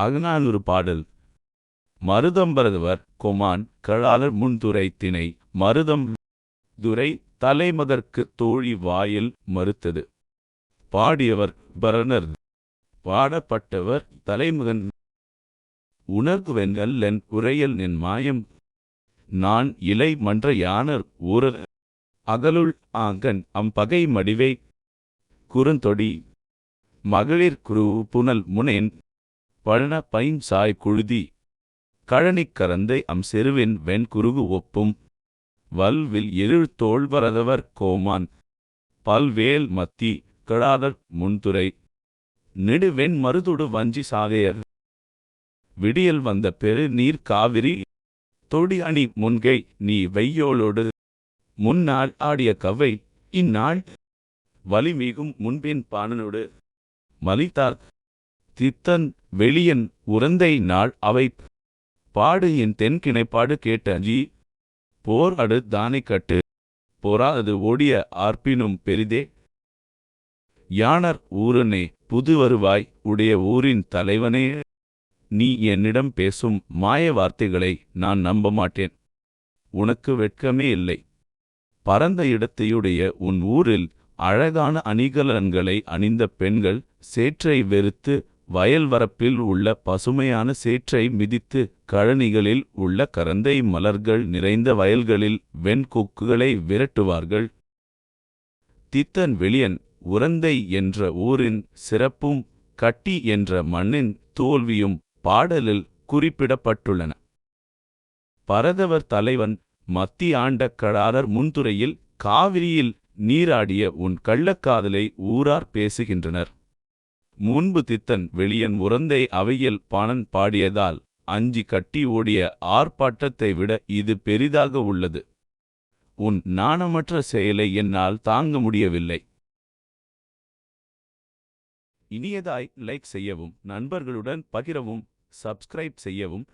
அகநானூறு பாடல். மருதம்பரதவர் கொமான் களாளர் முன்துரை திணை. மருதம் துரை தலைமதற்கு தோழி வாயில் மறுத்தது. பாடியவர் பரணர். பாடப்பட்டவர் தலைமுகன். உணர்குவென்கல்லன் உரையல் நின் மாயம். நான் இலை மன்ற யானர் ஊரர். அகலுள் ஆங்கன் அம்பகை மடிவை. குறுந்தொடி. மகளிர் குரு புனல் முனேன். பழன பைன் சாய் குழுதி. கழனிக் கரந்தை அம் செருவின் வெண்குருகு ஒப்பும். வல்வில் எழுள் தோள்வரதவர் கோமான். பல்வேல் மத்தி கழாதர் முன்துரை நெடுவெண் மருதுடு வஞ்சி சாகையர். விடியல் வந்த பெரு நீர் காவிரி. தொடி அணி முன்கை நீ வெய்யோளோடு. முன்னாள் ஆடிய கவை இந்நாள். வலிமிகும் முன்பின் பாணனோடு. மலித்தார் தித்தன் வெளியன் உரந்தை நாள் அவை பாடு என் தென்கிணைப்பாடு கேட்ட ஜி போர் அடு தானை கட்டு. போராது ஓடிய ஆர்ப்பினும் பெரிதே. யானர் ஊரனே புது வருவாய் உடைய ஊரின் தலைவனே. நீ என்னிடம் பேசும் மாய வார்த்தைகளை நான் நம்ப மாட்டேன். உனக்கு வெட்கமே இல்லை. பரந்த இடத்தையுடைய உன் ஊரில் அழகான அணிகலன்களை அணிந்த பெண்கள் சேற்றை வெறுத்து வயல் வரப்பில் உள்ள பசுமையான சேற்றை மிதித்து கழனிகளில் உள்ள கரந்தை மலர்கள் நிறைந்த வயல்களில் வெண்கொக்குகளை விரட்டுவார்கள். தித்தன் வெளியன் உரந்தை என்ற ஊரின் சிறப்பும் கட்டி என்ற மண்ணின் தோல்வியும் பாடலில் குறிப்பிடப்பட்டுள்ளன. பரதவர் தலைவன் மத்தி ஆண்ட கடாரர் முன்துறையில் காவிரியில் நீராடிய உன் கள்ளக்காதலை ஊரார் பேசுகின்றனர். முன்பு தித்தன் வெளியன் உறந்தை அவையில் பாணன் பாடியதால் அஞ்சி கட்டி ஓடிய ஆர்ப்பாட்டத்தை விட இது பெரிதாக உள்ளது. உன் நாணமற்ற செயலை என்னால் தாங்க முடியவில்லை. இனியதாய் லைக் செய்யவும் நண்பர்களுடன் பகிரவும் சப்ஸ்கிரைப் செய்யவும்